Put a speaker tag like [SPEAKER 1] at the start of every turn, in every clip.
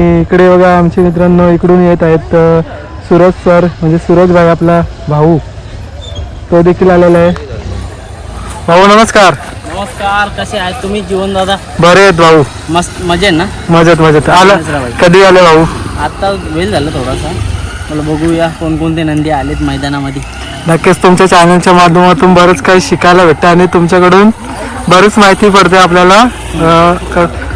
[SPEAKER 1] इकडे बघा आमचे मित्रांनो इकडून येत आहेत सूरज सर म्हणजे सूरज भाई आपला भाऊ. तो देखील आलेला आहे. भाऊ नमस्कार.
[SPEAKER 2] नमस्कार कसे आहेत तुम्ही? जीवन दादा?
[SPEAKER 1] बरे आहेत भाऊ.
[SPEAKER 2] मस्त मजा ना?
[SPEAKER 1] मजेत मजेत. आला? कधी आले भाऊ?
[SPEAKER 2] आता वेळ झाला थोडासा. मला बघूया कोणकोणते नंदी आलेत मैदानामध्ये.
[SPEAKER 1] नक्कीच तुमच्या चॅनलच्या माध्यमातून बरंच काही शिकायला भेटतं आणि तुमच्याकडून बरीच माहिती पडते आपल्याला.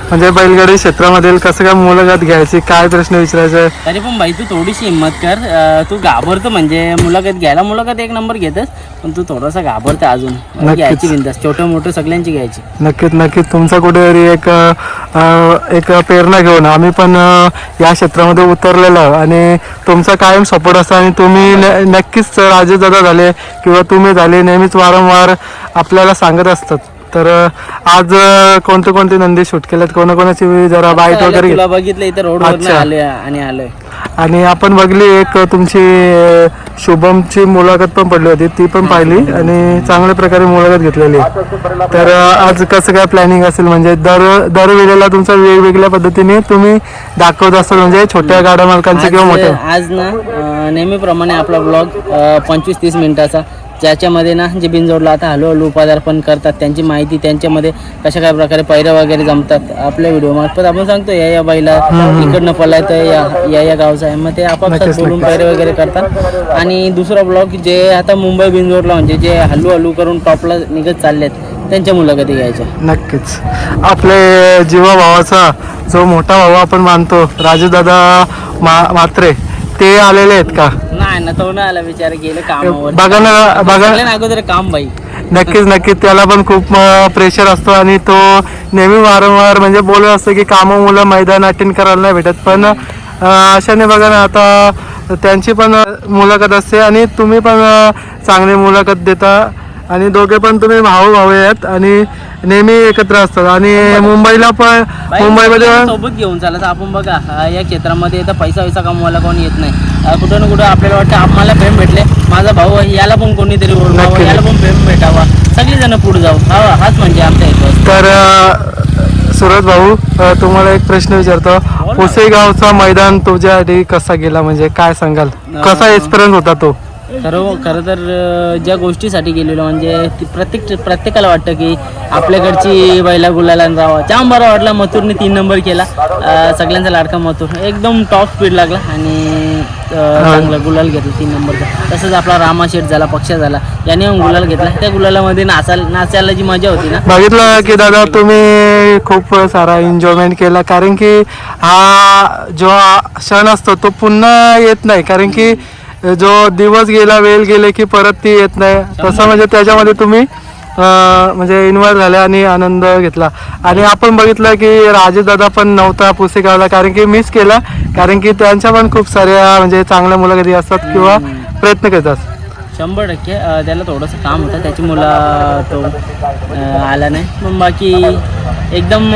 [SPEAKER 1] म्हणजे बैलगाडी क्षेत्रामधील कसं काय मुलाखत घ्यायची काय प्रश्न विचारायचे?
[SPEAKER 2] तरी पण भाई तू थोडीशी हिंमत कर. अं, तू घाबरतो म्हणजे मुलाखत घ्यायला मुलाखत एक नंबर घेतस पण तू थोडासा घाबरते अजून.
[SPEAKER 1] नक्कीच.
[SPEAKER 2] घ्यायची बिंदास छोटं मोठं सगळ्यांची घ्यायची.
[SPEAKER 1] नक्कीच नक्कीच. तुमचा कुठेतरी एक अ, अ, एक प्रेरणा घेऊन आम्ही पण अ, या क्षेत्रामध्ये उतरलेलो आहोत. आणि तुमचा कायम सपोर्ट असतो आणि तुम्ही न- नक्कीच राजे दादा झाले किंवा तुम्ही झाले नेहमीच वारंवार आपल्याला सांगत असतात. तर आज कोणते कोणते नंदी शूट केलेत? कोणाकोणाची जरा बाईट वगैरे
[SPEAKER 2] तुला बघितलं इथं आणि आलोय.
[SPEAKER 1] आणि आपण बघली एक तुमची शुभमची मुलाखत पण पडली होती. ती पण पाहिली आणि चांगल्या प्रकारे मुलाखत घेतलेली. तर आज कसं काय प्लॅनिंग असेल? म्हणजे दर दर वेळेला तुमचा वेगवेगळ्या पद्धतीने तुम्ही दाखवत असाल म्हणजे छोट्या गाड्या मालकांचे किंवा मोठ्या?
[SPEAKER 2] आज ना नेहमीप्रमाणे आपला ब्लॉग पंचवीस तीस मिनिटाचा. ज्याच्यामध्ये ना जे बिनजोडला आता हळूहळू पदार्पण करतात त्यांची माहिती त्यांच्यामध्ये कशा काय प्रकारे पैऱ्या वगैरे जमतात आपल्या व्हिडिओ मार्फत. आपण सांगतो या या बाईला इकडनं पलाय तर या या या गावचा आहे. मग ते आपापसात बोलून पैरे वगैरे करतात. आणि दुसरा ब्लॉग जे आता मुंबई बिनजोडला म्हणजे जे हलू करून टॉपला निघत चाललेत त्यांच्या मुलाखती घ्यायच्या.
[SPEAKER 1] नक्कीच. आपले जीवा भावाचा जो मोठा भाऊ आपण मानतो राजूदादा मा मात्रे ते आलेले आहेत का?
[SPEAKER 2] नाही ना तो नाही आला विचार गेले कामावर.
[SPEAKER 1] बघा ना बघा.
[SPEAKER 2] सगळ्यांना अगोदर काम बाई.
[SPEAKER 1] नक्कीच नक्कीच. त्याला पण खूप प्रेशर असतो आणि तो नेहमी वारंवार म्हणजे बोलत असतो की कामं मुलं मैदान अटेंड करायला नाही भेटत. पण अं, अशाने बघा ना आता त्यांची पण मुलाखत असते आणि तुम्ही पण अं, चांगली मुलाखत देता. आणि दोघे पण तुम्ही भाऊ भाऊ आहेत आणि नेहमी एकत्र असतात. आणि मुंबईला पण
[SPEAKER 2] बाई,
[SPEAKER 1] मुंबईमध्ये
[SPEAKER 2] सोबत घेऊन चालत. आपण बघा या क्षेत्रामध्ये तर पैसा वैसा कमवायला कोणी येत नाही. कुठं ना कुठं आपल्याला वाटतं आम्हाला फेम भेटले. माझा भाऊ याला पण कोणीतरी ओळखावं. याला पण फेम भेटावा. सगळी जण पुढे जाऊ. हा हाच म्हणजे आमचा हेतू.
[SPEAKER 1] तर सुरज भाऊ तुम्हाला एक प्रश्न विचारतो. पुसेगावचा मैदान तुझ्यासाठी कसा गेला? म्हणजे काय सांगाल? कसा एक्सपिरियन्स होता तो?
[SPEAKER 2] सर्व खरं तर ज्या गोष्टीसाठी गेलेलो म्हणजे ती प्रत्येक प्रत्येकाला वाटतं की आपल्याकडची बैला गुलाला जावा जाम बरा वाटला मथुरने तीन नंबर केला. सगळ्यांचा लाडका मथुर. एकदम टॉप स्पीड लागला आणि चांगला गुलाल घेतला तीन नंबरचा. तसंच आपला रामा शेठ झाला पक्ष झाला. याने गुलाल घेतला. त्या गुलालामध्ये नाचायला नाचायला जी मजा होती ना.
[SPEAKER 1] बघितलं की दादा तुम्ही खूप सारा एन्जॉयमेंट केला. कारण की हा जो क्षण असतो तो पुन्हा येत नाही. कारण की जो दिवस गेला वेळ गेले की परत ती येत नाही. तसं म्हणजे त्याच्यामध्ये तुम्ही म्हणजे इन्व्हॉल्व झाले आणि आनंद घेतला. आणि आपण बघितलं की राजेश दादा पण नव्हता पुसेगावला कारण की मिस केला. कारण की त्यांच्या पण खूप साऱ्या म्हणजे चांगल्या मुलाखती असतात किंवा प्रयत्न करतात
[SPEAKER 2] शंभर टक्के. त्याला थोडंसं काम होतं. त्याची मुलं तो आला नाही. पण बाकी एकदम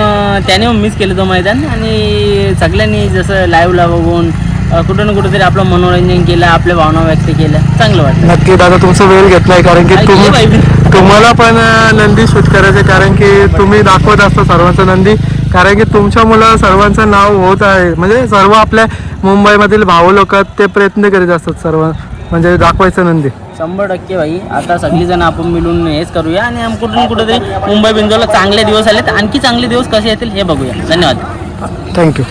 [SPEAKER 2] त्याने मिस केलं तो मैदान. आणि सगळ्यांनी जसं लाईव्हला बघून कुठं ना कुठं तरी आपलं मनोरंजन केलं आपल्या भावना व्यक्त केल्या. चांगलं वाटतं
[SPEAKER 1] नक्की दादा तुमचा वेळ घेतलाय कारण की तुम्ही? तुम्हाला पण अं, नंदी शूट करायचे कारण की तुम्ही दाखवत असता सर्वांचं नंदी. कारण की तुमच्या मुलं सर्वांचं नाव होत आहे. म्हणजे सर्व आपल्या मुंबईमधील भाऊ लोक ते प्रयत्न करीत असतात सर्व. म्हणजे दाखवायचं नंदी.
[SPEAKER 2] शंभर टक्के भाई. आता सगळीजण आपण मिळून हेच करूया आणि आम कुठून कुठेतरी मुंबई बिंदूला चांगले दिवस आलेत. आणखी चांगले दिवस कसे येतील हे बघूया. धन्यवाद.
[SPEAKER 1] थँक्यू